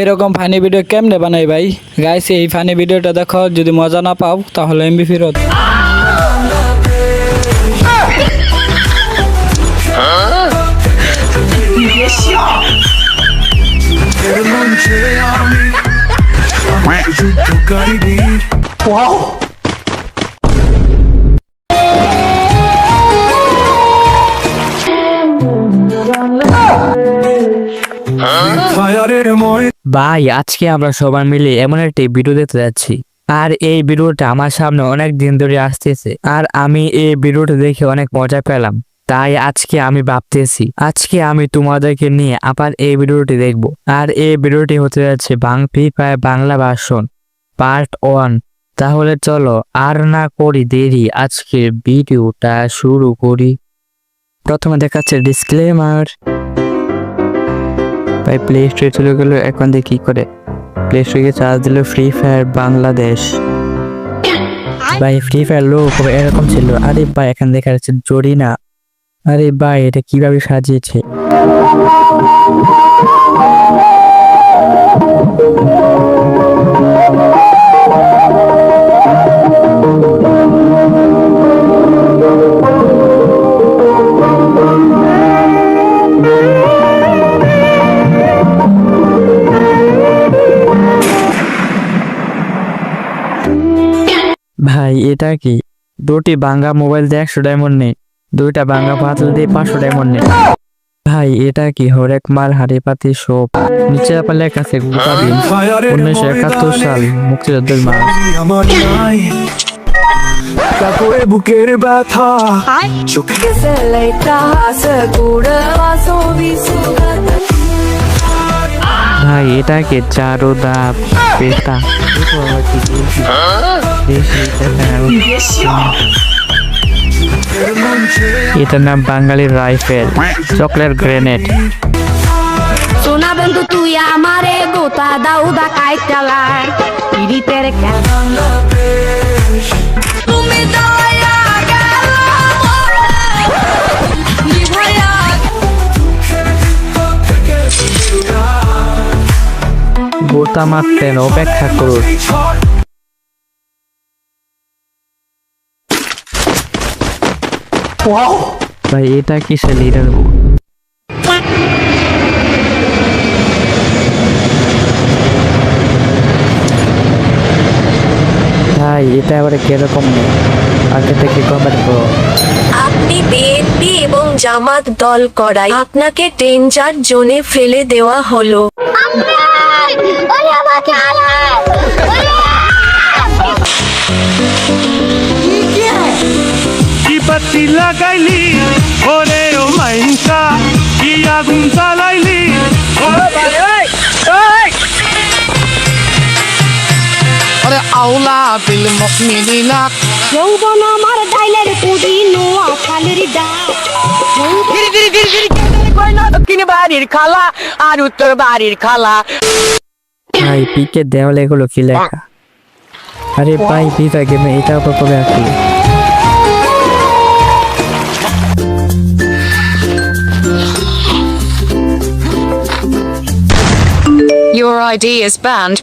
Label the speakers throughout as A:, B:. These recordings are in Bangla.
A: এরকম ফানি ভিডিও কেমনে বানাই ভাই? গাইস এই ফানি ভিডিওটা দেখো, যদি মজা না পাও, তাহলে এমবি ফেরত
B: মঞ্চে
C: ভাই, আজকে আমরা সবাই মিলে এমন একটি ভিডিও দেখতে যাচ্ছি। আর এই ভিডিওটা আমার সামনে অনেক দিন ধরে আসতেছে। আর আমি এই ভিডিওটা দেখে অনেক মজা পেলাম। তাই আজকে আমি ভাবতেছি, আজকে আমি তোমাদেরকে নিয়ে আবার এই ভিডিওটি দেখব। আর এই ভিডিওটি হতে যাচ্ছে বাং free fire Bangla version part one তাহলে চলো আর না করি দেরি, আজকের ভিডিওটা শুরু করি। প্রথমে দেখাচ্ছে ডিসক্লেমার ভাই প্লে স্টোরে চলে গেল, এখন দিয়ে কি করে? প্লে স্টোরে চার্জ দিল ফ্রি ফায়ার বাংলাদেশ ভাই ফ্রি ফায়ার লোক এরকম ছিল। আরে ভাই, এখান দেখা যাচ্ছে জরিনা। আরে ভাই, এটা কীভাবে সাজিয়েছে? ভাই এটা কি? দুটি বাঙ্গা মোবাইল দিয়ে একশো ডায়মন্ড নেই। দুইটা বাঙ্গা পাতল দিয়ে পাঁচশো ডায়মন্ড নেই। ভাই এটা কি হরেক মাল হাড়ি পাতি সব? নিচে গোটা দিন। উনিশশো একাত্তর সাল মুক্তিযুদ্ধের মাস
B: আমার বুকের ব্যথা। চোখে
C: ভাই এটা কি চারো দা পেটা?
B: মঞ্চে
C: এটার নাম বাঙালির রাইফেল চকলেট গ্রেনেড।
D: সোনা বন্ধু তুই আমারে গোতা দাউদা কাইটালার পিরিতের তুমি
C: গোতা মারতেন অপেক্ষা করুন। ভাই এটা কিসের লিডার ভাই এটা এবারে কীরকম আগে থেকে কমেন্ট করো
E: আপনি বিএনপি এবং জামাত দল করায় আপনাকে ডেঞ্জার জোনে ফেলে দেওয়া হলো।
B: কি বাতি লাগাইলি ওরে ও মাইনসা কি আগুন জ্বালাইলি?
F: আরে আউলা বিল মুমিনিনা
D: যৌবন আমার ডাইলের পুদি নোয়া খালের ডাক
F: গিরি গিরি গিরি গিরি কই না দক্ষিণ বাড়ির খালা আর উত্তর বাড়ির খালা।
C: ভাই পিকে দেওয়ালে এগুলো কি লেখা? আরে ভাই ফিফা গেমে এটা আবার কবে আসলো
E: Your ID is banned.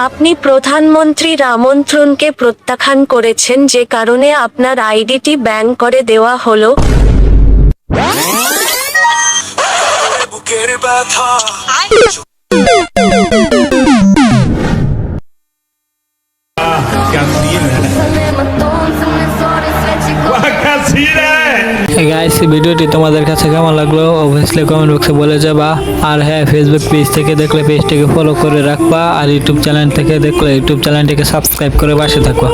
E: আপনি প্রধানমন্ত্রীর আমন্ত্রণকে প্রত্যাখ্যান করেছেন যে কারণে আপনার আইডিটি ব্যান করে দেওয়া হলো
A: গাইস ভিডিওটি তোমাদের কাছে কেমন লাগল? অবভিয়াসলি কমেন্ট বক্সে বলে যাবা। আর হ্যাঁ ফেসবুক পেজ থেকে দেখলে পেজটিকে ফলো করে রাখবা। আর ইউটিউব চ্যানেল থেকে দেখলে ইউটিউব চ্যানেলটিকে সাবস্ক্রাইব করে পাশে থাকবা।